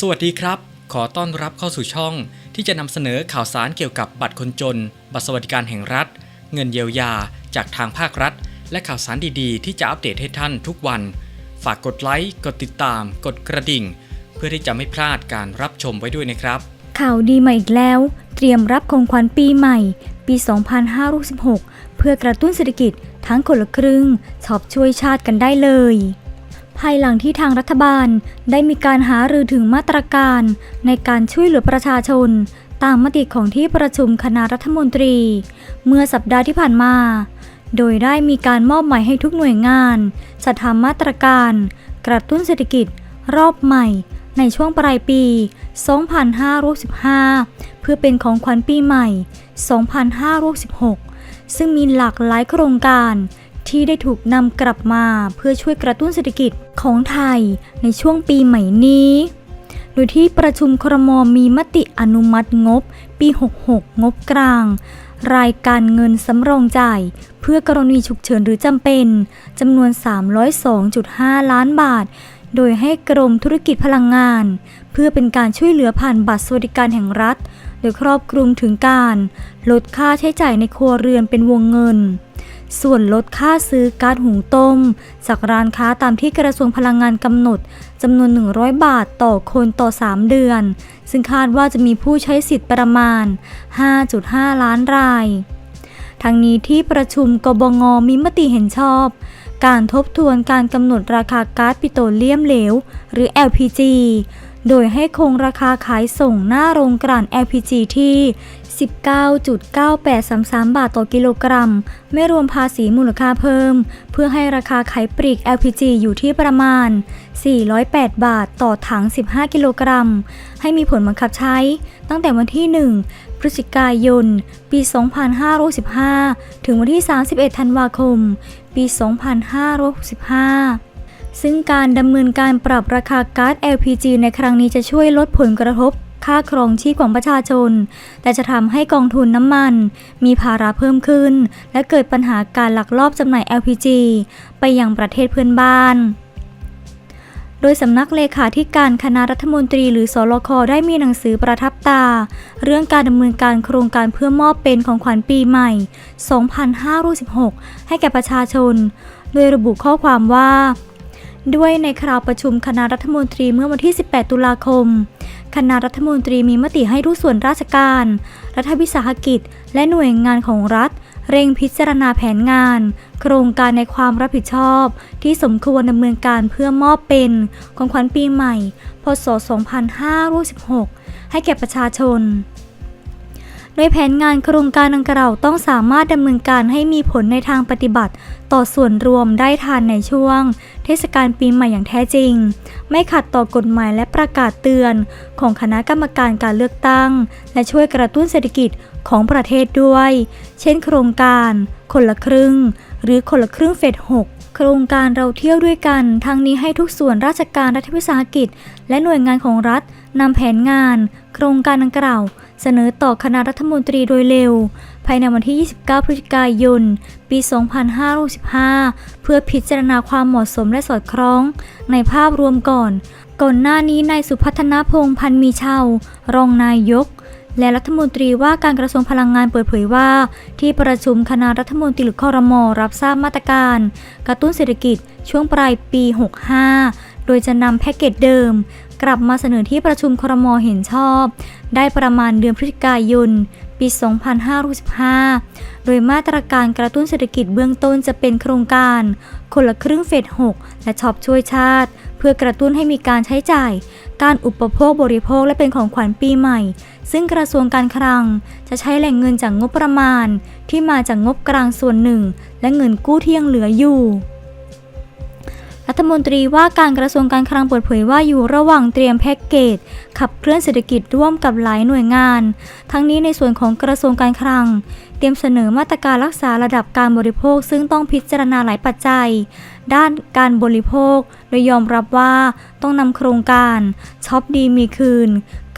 สวัสดีครับ ขอต้อนรับเข้าสู่ช่อง ที่จะนำเสนอข่าวสารเกี่ยวกับบัตรคนจน บัตรสวัสดิการแห่งรัฐ เงินเยียวยา จากทางภาครัฐ และข่าวสารดีๆ ที่จะอัปเดตให้ท่านทุกวัน ฝากกดไลค์ กดติดตาม กดกระดิ่ง เพื่อที่จะไม่พลาดการรับชมไว้ด้วยนะครับ ข่าวดีมาอีกแล้ว เตรียมรับของขวัญปีใหม่ ปี 2566 เพื่อกระตุ้นเศรษฐกิจทั้งคนละครึ่งชอบช่วยชาติกันได้เลย ภายหลังที่ทางรัฐบาลได้มีการหารือถึงมาตรการในการช่วยเหลือประชาชน ตามมติของที่ประชุมคณะรัฐมนตรี เมื่อสัปดาห์ที่ผ่านมา โดยได้มีการมอบหมายให้ทุกหน่วยงานจัดทำมาตรการ กระตุ้นเศรษฐกิจ รอบใหม่ ในช่วงปลายปี 2515เพื่อเป็นของขวัญปีใหม่ 2516ซึ่งมีหลากหลายโครงการ ที่ได้ถูกนำกลับมาเพื่อช่วยกระตุ้นเศรษฐกิจของไทยในช่วงปีใหม่นี้ โดยที่ประชุมครมมีมติอนุมัติงบ ปี 66 งบกลาง รายการเงินสำรองจ่าย เพื่อกรณีฉุกเฉินหรือจำเป็นจำนวน 302.5 ล้านบาท โดยให้กรมธุรกิจพลังงาน เพื่อเป็นการช่วยเหลือผ่านบัตรสวัสดิการแห่งรัฐโดยครอบคลุมถึงการ ลดค่าใช้จ่ายในครัวเรือนเป็นวงเงิน ส่วนลดค่าซื้อก๊าซหุงต้ม จากร้านค้าตามที่กระทรวงพลังงานกำหนดจำนวน 100 บาทต่อคนต่อ 3 เดือน ซึ่งคาดว่าจะมีผู้ใช้สิทธิ์ประมาณ 5.5 ล้านราย ทั้งนี้ที่ประชุมกบงมีมติเห็นชอบ การทบทวนการกำหนดราคาก๊าซปิโตรเลียมเหลว หรือ LPG โดยให้คงราคาขายส่งหน้าโรงกลั่น LPG ที่ 19.9833 บาทต่อกิโลกรัม ไม่รวมภาษีมูลค่าเพิ่ม เพื่อให้ราคาขายปลีก LPG อยู่ที่ประมาณ 408 บาทต่อถัง 15 กิโลกรัม ให้มีผลบังคับใช้ ตั้งแต่วันที่ 1 พฤศจิกายน ปี 2565 ถึงวันที่ 31 ธันวาคม ปี 2565 ซึ่งการดำเนินการปรับราคาก๊าซ LPG ในครั้งนี้จะช่วยลดผลกระทบค่าครองชีพของประชาชน แต่จะทำให้กองทุนน้ำมัน มีภาระเพิ่มขึ้น และเกิดปัญหาการลักลอบจำหน่าย LPG ไปยังประเทศเพื่อนบ้าน โดยสำนักเลขาธิการคณะรัฐมนตรีหรือสลคได้มีหนังสือประทับตา เรื่องการดำเนินการโครงการเพื่อมอบเป็นของขวัญปีใหม่ 2516 ให้แก่ประชาชน โดยระบุข้อความว่า ด้วยในคราวประชุมคณะรัฐมนตรีเมื่อวันที่ 18 ตุลาคม คณะรัฐมนตรีมีมติให้ทุกส่วนราชการ รัฐวิสาหกิจ และหน่วยงานของรัฐ เร่งพิจารณาแผนงาน โครงการในความรับผิดชอบ ที่สมควรดำเนินการเพื่อมอบเป็นของขวัญปีใหม่ พศ 2516ให้แก่ประชาชน โดยแผนงานโครงการดังกล่าวต้องสามารถดำเนินการให้มีผลในทางปฏิบัติ ต่อส่วนรวมได้ทันในช่วง เทศกาลปีใหม่อย่างแท้จริง ไม่ขัดต่อกฎหมายและประกาศเตือน ของคณะกรรมการการเลือกตั้ง และช่วยกระตุ้นเศรษฐกิจของประเทศด้วย เช่น โครงการ คนละครึ่ง หรือคนละครึ่งเฟส6โครงการเราเที่ยวด้วยกันทั้งนี้ให้ทุกส่วนราชการรัฐวิสาหกิจ และหน่วยงานของรัฐนำแผนงาน โครงการดังกล่าว เสนอต่อคณะรัฐมนตรีโดยเร็ว ภายในวันที่ 29 พฤศจิกายน ปี 2565 เพื่อพิจารณาความเหมาะสมและสอดคล้อง ในภาพรวมก่อน ก่อนหน้านี้นายสุพัฒนพงษ์พันมีเชาวรองนายกและรัฐมนตรีว่าการกระทรวงพลังงานเปิดเผยว่า ที่ประชุมคณะรัฐมนตรีหรือคอรมอรับทราบมาตรการ กระตุ้นเศรษฐกิจช่วงปลายปี 65 โดยจะนำแพ็กเกจเดิม กลับมาเสนอที่ประชุมครมเห็นชอบ ได้ประมาณเดือนพฤศจิกายน ปี 2565 โดยมาตรการกระตุ้นเศรษฐกิจเบื้องต้นจะเป็นโครงการ คนละครึ่งเฟส 6 และช็อปช่วยชาติ เพื่อกระตุ้นให้มีการใช้จ่าย การอุปโภคบริโภคและเป็นของขวัญปีใหม่ ซึ่งกระทรวงการคลัง จะใช้แหล่งเงินจากงบประมาณ ที่มาจากงบกลางส่วนหนึ่ง และเงินกู้ที่ยังเหลืออยู่ รัฐมนตรีว่าการกระทรวงการคลังเปิดเผยว่าอยู่ระหว่างเตรียมแพ็กเกจ ขับเคลื่อนเศรษฐกิจร่วมกับหลายหน่วยงาน ทั้งนี้ในส่วนของกระทรวงการคลัง เตรียมเสนอมาตรการรักษาระดับการบริโภค ซึ่งต้องพิจารณาหลายปัจจัย ด้านการบริโภค โดยยอมรับว่าต้องนำโครงการช็อปดีมีคืน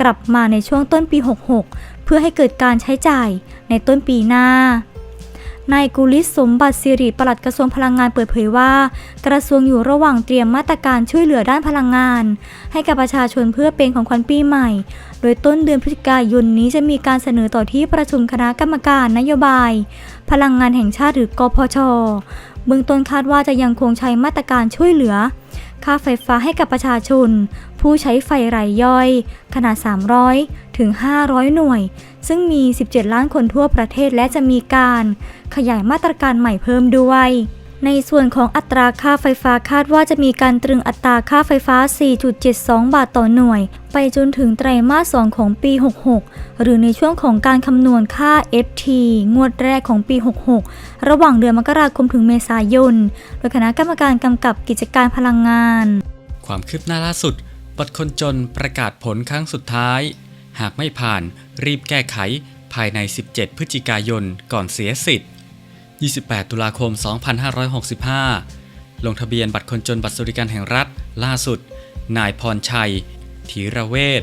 กลับมาในช่วงต้นปี 66 เพื่อให้เกิดการใช้จ่ายในต้นปีหน้า นายกุลิศสมบัติสิริปลัดกระทรวงพลังงานเปิดเผยว่า กระทรวงอยู่ระหว่างเตรียมมาตรการช่วยเหลือด้านพลังงาน ให้กับประชาชนเพื่อเป็นของขวัญปีใหม่ โดยต้นเดือนพฤศจิกายนนี้จะมีการเสนอต่อที่ประชุมคณะกรรมการนโยบาย พลังงานแห่งชาติหรือกพช เบื้องต้นคาดว่าจะยังคงใช้มาตรการช่วยเหลือ ค่าไฟฟ้าให้กับประชาชน ผู้ใช้ไฟรายย่อย ขนาด 300 ถึง 500 หน่วย ซึ่งมี 17 ล้านคนทั่วประเทศและจะมีการขยายมาตรการใหม่เพิ่มด้วย ในส่วนของอัตราค่าไฟฟ้าคาดว่าจะมีการตรึงอัตราค่าไฟฟ้า 4.72 บาทต่อหน่วย ไปจนถึงไตรมาส 2 ของปี 66 หรือในช่วงของการคำนวณค่า FT งวดแรกของปี 66 ระหว่างเดือนมกราคมถึงเมษายน โดยคณะกรรมการกำกับกิจการพลังงาน ความคืบหน้าล่าสุด บัตรคนจนประกาศผลครั้งสุดท้าย หากไม่ผ่านรีบแก้ไขภายใน 17 พฤศจิกายนก่อนเสียสิทธิ์ 28 ตุลาคม 2565 ลงทะเบียนบัตรคนจนบัตรสวัสดิการแห่งรัฐ ล่าสุด นายพรชัย ธีระเวช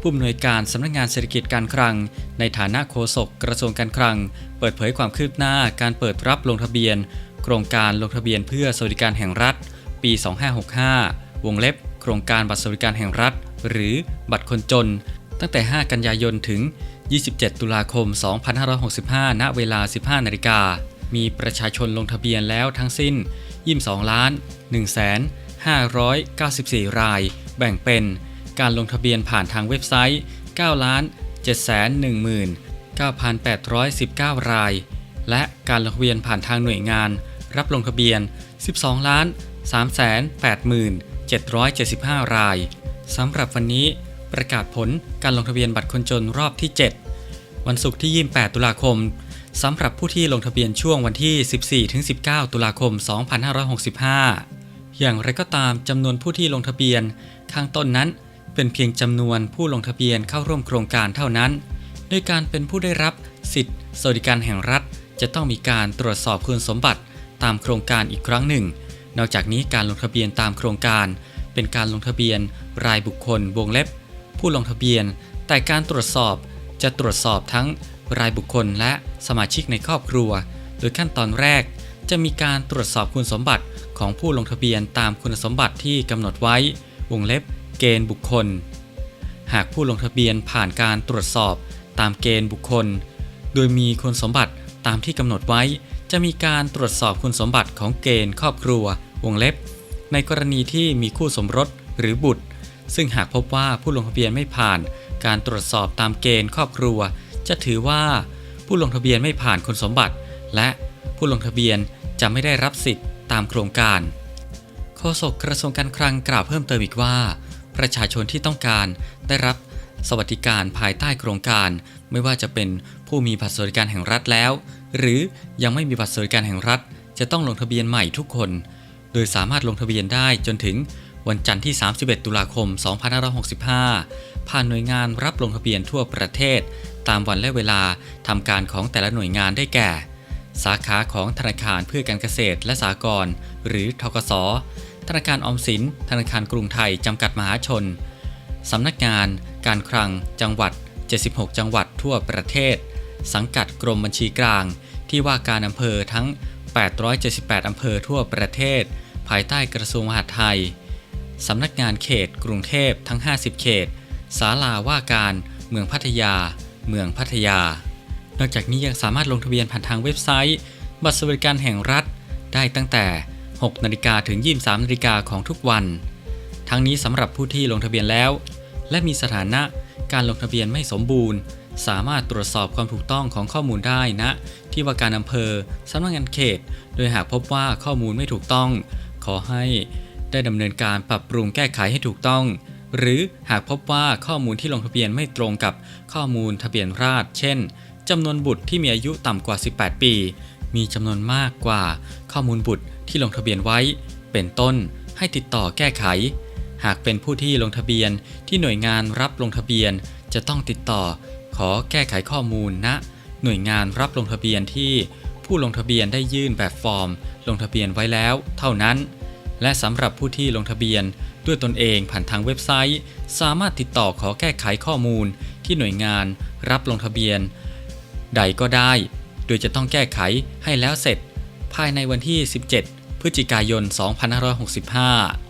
ผู้อำนวยการสำนักงานเศรษฐกิจการคลัง ในฐานะโฆษกกระทรวงการคลัง เปิดเผยความคืบหน้าการเปิดรับลงทะเบียน โครงการลงทะเบียนเพื่อสวัสดิการแห่งรัฐ ปี 2565 วงเล็บ โครงการบัตรสวัสดิการแห่งรัฐ หรือบัตรคนจน ตั้งแต่ 5 กันยายนถึง 27 ตุลาคม 2565 ณ เวลา 15 นาฬิกา มีประชาชนลงทะเบียนแล้วทั้งสิ้น 22 ล้าน 1,594 ราย แบ่งเป็น การลงทะเบียนผ่านทางเว็บไซต์ 9 ล้าน 719,819 ราย และการลงทะเบียนผ่านทางหน่วยงาน รับลงทะเบียน 12 ล้าน 3,87,775 ราย สำหรับวันนี้ประกาศผลการลงทะเบียนบัตรคนจนรอบที่ 7 วันศุกร์ที่ 28 ตุลาคม สำหรับผู้ที่ลงทะเบียนช่วงวันที่ 14-19 ตุลาคม 2565 อย่างไรก็ตามจำนวนผู้ที่ลงทะเบียนข้างต้นนั้น เป็นเพียงจำนวนผู้ลงทะเบียนเข้าร่วมโครงการเท่านั้นโดยการเป็นผู้ได้รับสิทธิสวัสดิการแห่งรัฐ จะต้องมีการตรวจสอบคุณสมบัติตามโครงการอีกครั้งหนึ่ง นอกจากนี้การลงทะเบียนตามโครงการ เป็นการลงทะเบียนรายบุคคลวงเล็บ ผู้ลงทะเบียน แต่การตรวจสอบจะตรวจสอบทั้ง รายบุคคลและสมาชิกในครอบครัว โดยขั้นตอนแรก จะมีการตรวจสอบคุณสมบัติของผู้ลงทะเบียนตามคุณสมบัติที่กำหนดไว้ วงเล็บ เกณฑ์บุคคล หากผู้ลงทะเบียนผ่านการตรวจสอบตามเกณฑ์บุคคล โดยมีคุณสมบัติตามที่กำหนดไว้ จะมีการตรวจสอบคุณสมบัติของเกณฑ์ครอบครัว วงเล็บ ในกรณีที่มีคู่สมรสหรือบุตร ซึ่งหากพบว่าผู้ลงทะเบียนไม่ผ่าน การตรวจสอบตามเกณฑ์ครอบครัว จะถือว่าผู้ลงทะเบียนไม่ผ่านคุณสมบัติ และผู้ลงทะเบียนจะไม่ได้รับสิทธิ์ตามโครงการโฆษกกระทรวงการคลังกล่าวเพิ่มเติมอีกว่า ประชาชนที่ต้องการได้รับสวัสดิการภายใต้โครงการ ไม่ว่าจะเป็นผู้มีบัตรสวัสดิการแห่งรัฐแล้ว หรือยังไม่มีบัตรสวัสดิการแห่งรัฐ จะต้องลงทะเบียนใหม่ทุกคน โดยสามารถลงทะเบียนได้จนถึงวันจันทร์ที่ 31 ตุลาคม 2565 ผ่านหน่วยงานรับลงทะเบียนทั่วประเทศ ตามวันและเวลาทำการของแต่ละหน่วยงานได้แก่ สาขาของธนาคารเพื่อการเกษตรและสหกรณ์หรือทกส ธนาคารออมสิน ธนาคารกรุงไทยจำกัดมหาชนสำนักงาน การคลัง จังหวัด 76 จังหวัดทั่วประเทศ สังกัดกรมบัญชีกลาง ที่ว่าการอำเภอทั้ง 878 อำเภอทั่วประเทศ ภายใต้กระทรวงมหาดไทยสำนักงานเขต กรุงเทพทั้ง 50 เขตศาลาว่าการ เมืองพัทยา เมืองพัทยา นอกจากนี้ยังสามารถลงทะเบียนผ่านทางเว็บไซต์ บัตรสวัสดิการแห่งรัฐ ได้ตั้งแต่ 6 นาฬิกาถึง 23 นาฬิกาของทุกวัน ทั้งนี้สำหรับผู้ที่ลงทะเบียนแล้ว และมีสถานะการลงทะเบียนไม่สมบูรณ์ สามารถตรวจสอบความถูกต้องของข้อมูลได้นะ ที่ว่าการอำเภอสำนักงานเขต โดยหากพบว่าข้อมูลไม่ถูกต้อง ขอให้ได้ดำเนินการปรับปรุงแก้ไขให้ถูกต้อง หรือหากพบว่าข้อมูลที่ลงทะเบียนไม่ตรงกับข้อมูลทะเบียนราษฎรเช่นจำนวนบุตรที่มีอายุต่ำกว่า 18 ปี มีจำนวนมากกว่าข้อมูลบุตรที่ลงทะเบียนไว้ เป็นต้น ให้ติดต่อแก้ไข หากเป็นผู้ที่ลงทะเบียนที่หน่วยงานรับลงทะเบียนจะต้องติดต่อ ขอแก้ไขข้อมูลณหน่วยงานรับลงทะเบียนที่ผู้ลงทะเบียนได้ยื่นแบบฟอร์ม ลงทะเบียนไว้แล้ว เท่านั้น และสำหรับผู้ที่ลงทะเบียน ด้วยตนเองผ่านทางเว็บไซต์ สามารถติดต่อขอแก้ไขข้อมูล ที่หน่วยงานรับลงทะเบียน ใดก็ได้ โดยจะต้องแก้ไขให้แล้วเสร็จ ภายในวันที่ 17 พฤศจิกายน 2565